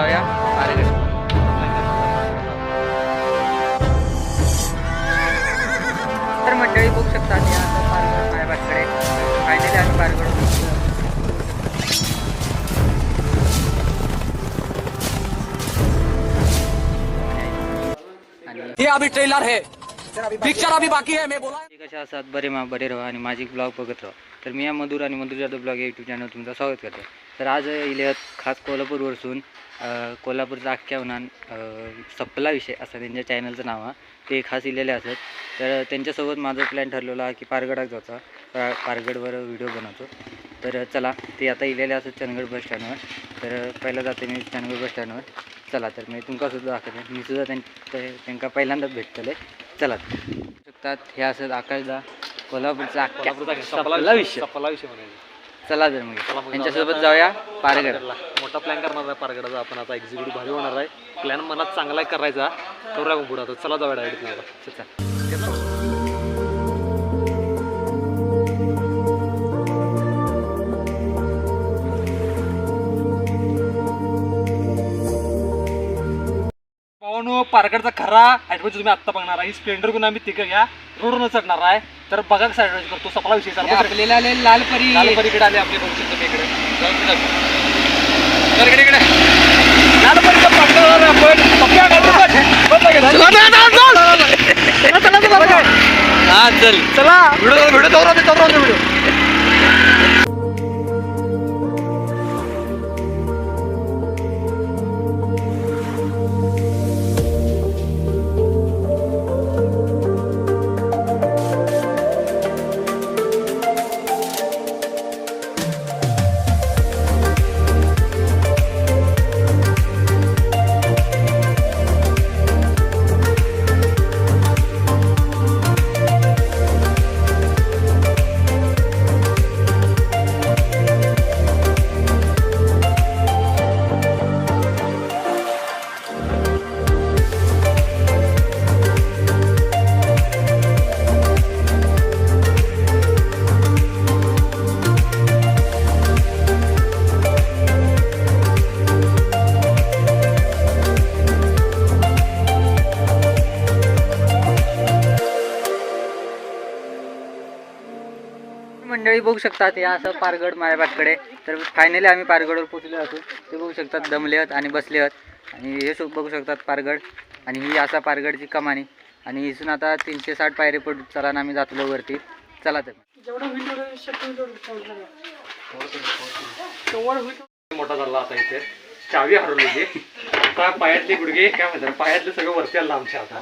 जाऊया पारगड तर मंडळी बघू शकता या आता पारगड फायनली आम्ही पारगड अभी ट्रेलर है। पिक्चर अभी बाकी है मैं बोला। कशा असतात बरे मा बरे राहा आणि माझी ब्लॉग बघत राहा। तर मी या मधुर आणि Madhur Jadhav blog YouTube channel तुमचं स्वागत करतो तर आज इले खास कोल्हापूरवरसून कोल्हापूरचा अख्ख्या अं, सपला विषय असं त्यांच्या चॅनलचं नाव आहे ते खास इलेले असत. तर त्यांच्यासोबत माझा प्लॅन ठरलेला की पारगडात जायचा पा पारगडवर व्हिडिओ बनवतो. तर चला ते आता इलेले असत चंदगड बस स्टँडवर तर पहिलं जाते मी चंदगड बस स्टँडवर चला तर मी तुमका सुद्धा दाखवते. मी सुद्धा त्यां त्यांना पहिल्यांदाच भेटतले. चला. शकतात हे असं आकाशदा कोल्हापूरचा सपला विषय. सपला विषय म्हणायचा. चला चला मग त्यांच्यासोबत जाऊया. पारगड. पारगडला. मोठा प्लॅन करणार आहे पारगडाचा. आपण आता एक्झिक्युटिव्ह भारी होणार आहे. प्लॅन मनात चांगला करायचा. करूया पुढे. आता चला जाऊया डायरेक्ट चला. पारगडचा खरा ऍडव्हेंचर तुम्ही आत्ता बघणार आहे. ही स्प्लेंडर घेऊन आम्ही तिकडे घ्या रोडनं चढणार आहे. तर बघा कसं ऍडव्हेंचर करतो. सपला विषय चालू. आपल्याला आले लाल परी. लालपरीकडे आले आपले बघू शकतो मी इकडे. तर आपण. सपल्या गाडीवर. बंद केलं. चला, चला, चला, चला. हा चल. चला. व्हिडिओ व्हिडिओ चौरा दे व्हिडिओ. मंडळी बघू शकतात या असं पारगड मायाबादकडे तर फायनली आम्ही पारगडवर पोहोचलो होतो ते बघू शकतात दमले आहेत आणि बसले आहेत. आणि हे शो बघू शकतात पारगड. आणि ही असा पारगडची कमानी. आणि इथून आता तीनशे साठ पायरी पडून चला आम्ही जातलो वरती. चला तर. मोठा झाला आता इथे. चावी हरवली आता पायातले गुडघे काय म्हणतात पायातले सगळं वरती आलं आमच्या आता.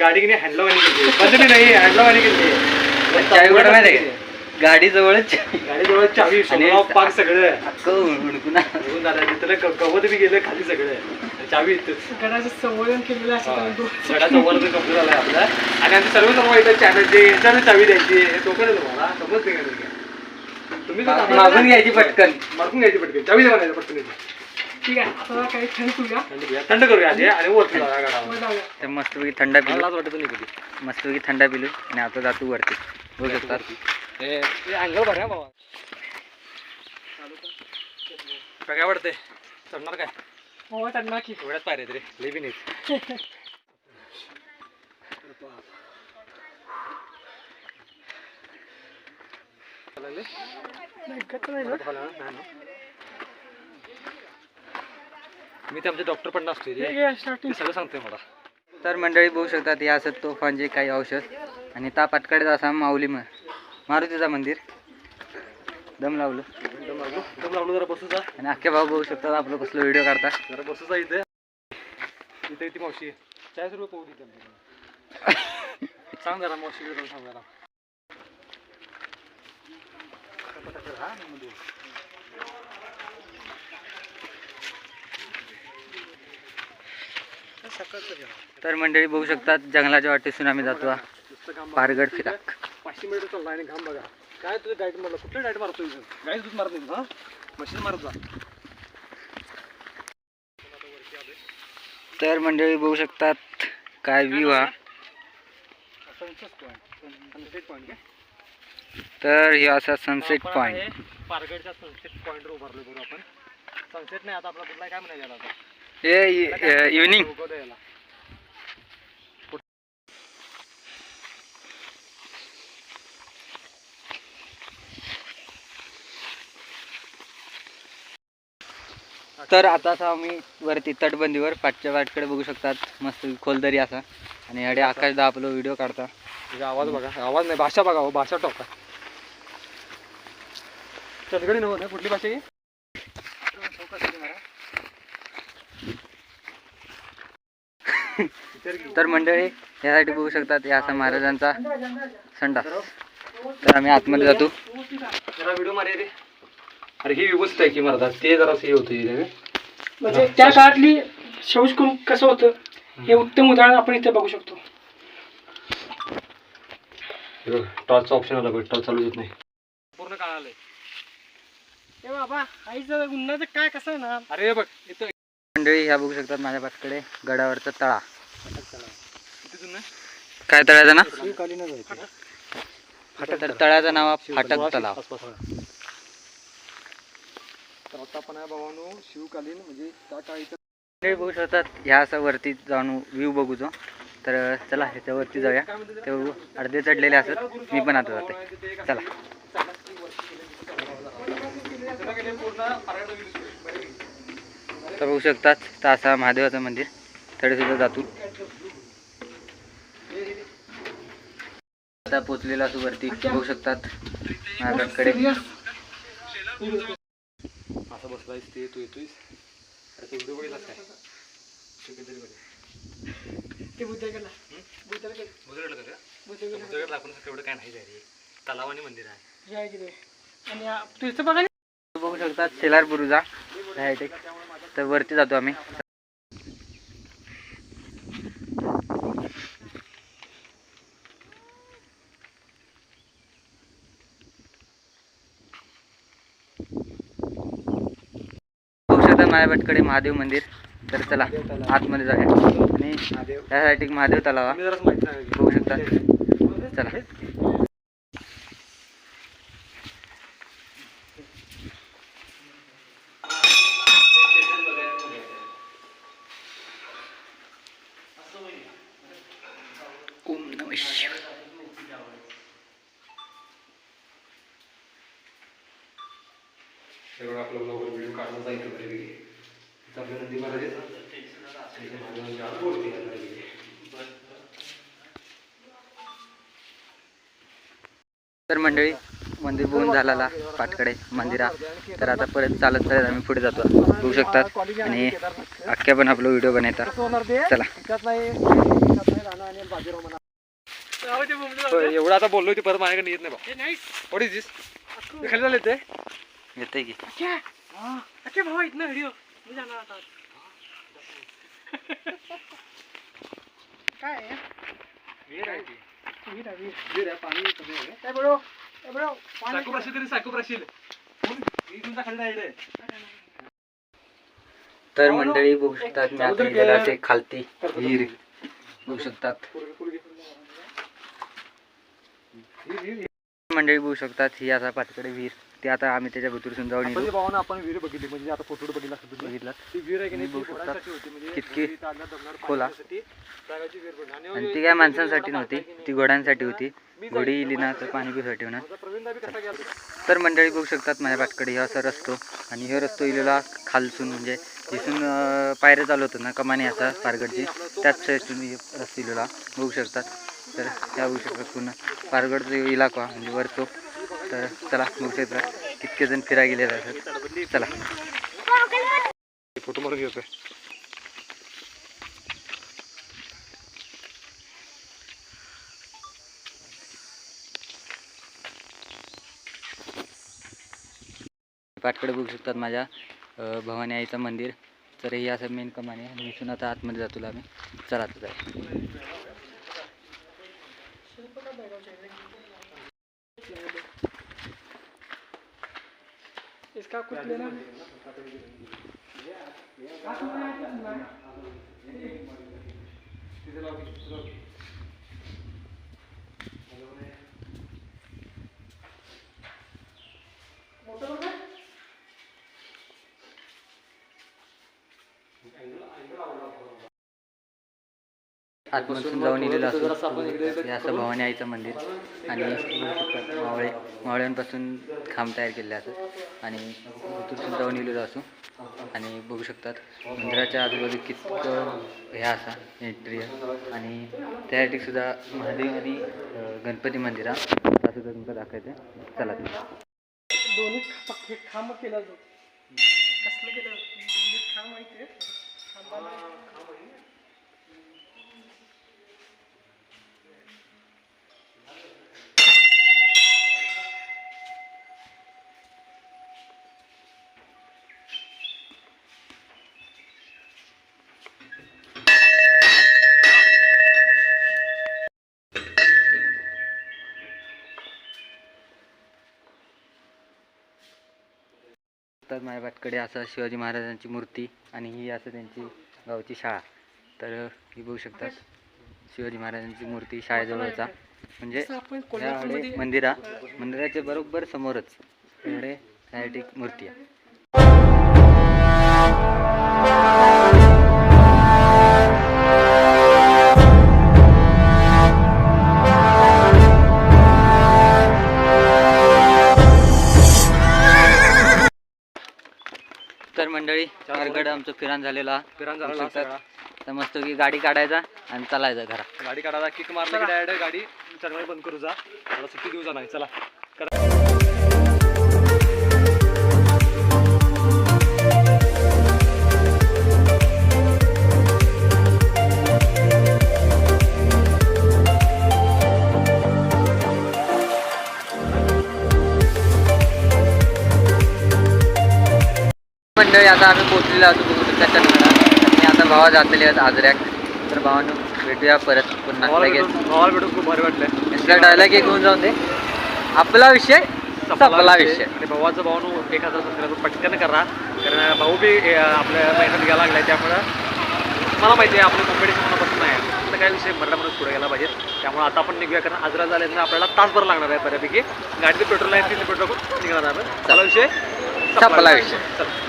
गाडी हँडलवानी केली बंदली नाही हँडलवानी केली चावी? गाडी जवळच गाडी जवळ चावी सगळं पाक सगळं. हुडकून. घेऊन झालं तिथलं बी गेलं खाली सगळं. चावी गडाचं संवर्धन केलेलं असं हा. गडाचा वर कंप्लीट झालाय आपला. आणि आमचे सर्व सर्व इथं चावी द्यायची हे तो करेल तुम्हाला. समजते का तुम्ही मागून घ्यायची पटकन. मागून घ्यायची पटकन. चावी द्या म्हणायचं पटकन इथे. ठीक आहे आता काही थंड करूया. थंड करूया. थंड करूया आधी आणि वरती जाऊया गडावर. वर जाऊया. तर मस्तपैकी थंडा पिलो. वाटत नाही कधी मस्तपैकी थंडा पिलो. आणि आता जातो वरती. बघू शकतात हे अँगल बघा बाबा काय वाटतंय चढणार काय हो त्यांना की एवढ्याच आहेत रे लई बी नाही. मी ते आमचे डॉक्टर पण नसतो. ते सगळं सांगतोय मला तर मंडळी बघू शकतात या असत तोफांचे काही औषध. आणि ताप अटकडे असा माऊली म मारुतीचा मंदिर. दम लावलं. एकदम लागलो एकदम लागलो जरा बसू जा आणि अख्खे भाऊ बघू शकतात आपलं कसलं व्हिडिओ काढता. जरा बसू जा इथे इथे ती मावशी. चाळीस रुपये पाहू देते सांग जरा मावशी सांग जरा. तर मंडळी बघू शकतात जंगलाच्या वाटेसून आम्ही जातो पारगड फिरा पाचशे मीटर चालला आणि घाम बघा. काय तुझं गाईड मारलं? कुठलं गाईड मारतो गाईड दूध मारत नाही हा? मशीन मारत जा. तर मंडळी बघू शकतात काय व्ह्यू हा. सनसेट पॉईंट सनसेट पॉईंट काय तर हे असा सनसेट पॉईंट आहे पारगडच्या सनसेट पॉईंटवर उभारलो बरोबर आपण. सनसेट नाही आता आपला कुठला काय म्हणायला आता. हे इव्हनिंग तर आता असा आम्ही वरती तटबंदीवर पाठच्या वाटकडे बघू शकतात. मस्त खोलदरी असा. आणि अडे आकाश दा आपलं व्हिडिओ काढता. म्हणजे आवाज बघा. आवाज नाही भाषा बघा हो, भाषा टॉका. चंदगडी नव्हतं ना कुठली भाषा ही? तर मंडळी यासाठी बघू शकतात या असा महाराजांचा संडा तर आम्ही आतमध्ये जातो. व्हिडिओ मारे रे. अरे ही व्यवस्थित आहे की मर्दा? ते जरा हे होतं. म्हणजे त्या काळातली शौचकुंड कसं होतं हे उत्तम उदाहरण आपण इथे बघू शकतो. टॉर्चचा ऑप्शन आला बघ टॉर्च चालू होत नाही. पूर्ण काळ आलंय. ए बाबा आईचं उन्हाचं काय कसं ना अरे बघ इथं मंडळी ह्या बघू शकतात माझ्या पाठकडे गडावरचा तळा. काय तळ्याचं ना तळ्याचं नाव फाटक तलाव. आहे भावानो शिवकालीन म्हणजे त्या काळी मंडळी बघू शकतात ह्या असं वरती जाऊन व्ह्यू बघूचो तर चला ह्याच्यावरती जाऊया. ते अर्धे चढलेले असत मी पण आता जाते चला. तर बघू शकतात तर असा महादेवाचं मंदिर तडे सुद्धा जातो आता पोचलेला असू वरती बघू शकतात माझ्याकडे असं बसलायस ते तू येतोयस अरे ते व्हिडिओ बघितलास काय ते बुद्धगडला. बुद्धगड. का? काय नाही रे तलाव आणि मंदिर आहे. आणि तुझं बघा बघू शकतात शेलार बुरुजा. तर वरती जातो आम्ही. बघू माझ्या महादेव मंदिर. तर चला आतमध्ये जाऊया. आणि त्यासाठी महादेव तलावा माहिती बघू शकता. चला. तर मंडळी मंदिर बघून झालेला पाटकडे मंदिरा. तर आता परत चालत चालत आम्ही पुढे जातो. बघू शकतात. आणि अख्ख्या पण आपलं व्हिडिओ बनवतात. होणार ते चला. एवढं आता बोललोय ते परत माझ्याकडे येत नाही बा. हे नाही. व्हॉट इज दिस खाली झाले ते? येते की. अच्छा अच्छा भावा इथनं व्हिडिओ मी जाणार आता. काय आहे? वीर आहे, वीर. ए बडो, ए बडो, पाणी सायको प्रशील तरी प्रशील तुमचा खाली मंडळी बघू शकतात मी आता गेलेला असे खालती विहीर बघू शकतात. मंडळी बघू शकतात ही आता पाटकडे विहीर. ते आता आम्ही त्याच्या भुतूरसून जाऊन आपण येतो. जे भावानं आपण विहीर बघितली म्हणजे आता फोटो बघितला तुम्ही. बघितलं. ती विहीर आहे की नाही बघू शकता. म्हणजे कितकी खोला. आणि ती काय माणसांसाठी नव्हती. ती घोड्यांसाठी होती. घोडी इली ना तर पाणी पिसाठी होणार तर मंडळी बघू शकतात माझ्या पाटकडे ह्यो असा रस्तो. आणि ह्यो रस्तो इलेला खालसून म्हणजे जिथून पायऱ्या चालू होतं ना कमानी असा पारगडची. त्याच साईडून हे रस्तो इलेला. बघू शकतात. तर त्या बघू शकतात पुन्हा पारगडचा इलाका म्हणजे वरतो तर चला बघू शकतात कितके जण फिरायला गेलेले असतात चला. फोटो मारून घेतोय. पाटकडे बघू शकतात माझ्या भवानी आईचं मंदिर. तर हे असं मेन कमानी आहे. आणि इथून आता आतमध्ये जातो आम्ही. चला आता जाऊ इसका कुछ लेना आतमधून जाऊन इलेलं असं हे असं भवानी आईचं मंदिर. आणि मावळे मावळ्यांपासून खांब तयार केलेले असं. आणि इथून जाऊन इलेलं असो. आणि बघू शकतात मंदिराच्या आजूबाजू कितकं हे असा एंट्री आणि त्यासाठी सुद्धा महादेव आणि गणपती मंदिर हा. सुद्धा तुमचं दाखवायचं चला तुम्ही. दोन्ही खांब केला जो. कसलं केलं? दोन्ही खांब माहिती आहे? खांबाला तर माझ्याकडे असं शिवाजी महाराजांची मूर्ती आणि ही असं त्यांची गावची शाळा. तर ही बघू शकतात शिवाजी महाराजांची मूर्ती शाळेजवळचा. म्हणजे याकडे मंदिरा मंदिराच्या बरोबर समोरच इकडे त्यासाठी मूर्ती आहे. कारगड आमचं फिरान झालेला फिरान बघू झालेला. तर मस्त की गाडी काढायचा आणि चालायचा घरा. गाडी काढायला किक मारला की डायरेक्ट गाडी चढवायला बंद करू जा. मला सुट्टी देऊ जा नाही चला. आम्ही पोहोचलेलो आहोत चंदगडा आणि आता भावा जातले आहेत आजऱ्याक. तर भावानं भेटूया परत पुन्हा. लगेच. भावाला भेटून खूप भारी वाटलं इसला डायलॉग एक घेऊन जाऊन दे. आपला विषय संपला विषय. आणि भावाचं भावानं एक हजार सबस्क्राईबर पटकन करा. कारण भाऊ बी आपल्या मेहनत घ्यायला लागलाय त्यामुळं. मला माहिती आहे आपलं कॉम्पिटिशन मनापासून नाही. आहे काय विषय मराठामध्ये पुढे गेला पाहिजे. त्यामुळे आता आपण निघूया कारण आजरा झाल्यानंतर आपल्याला तासभर लागणार आहे बऱ्यापैकी. गाडीचं पेट्रोल आहे तिथे पेट्रोल निघणार आहे आपला विषय. संपला विषय. चला.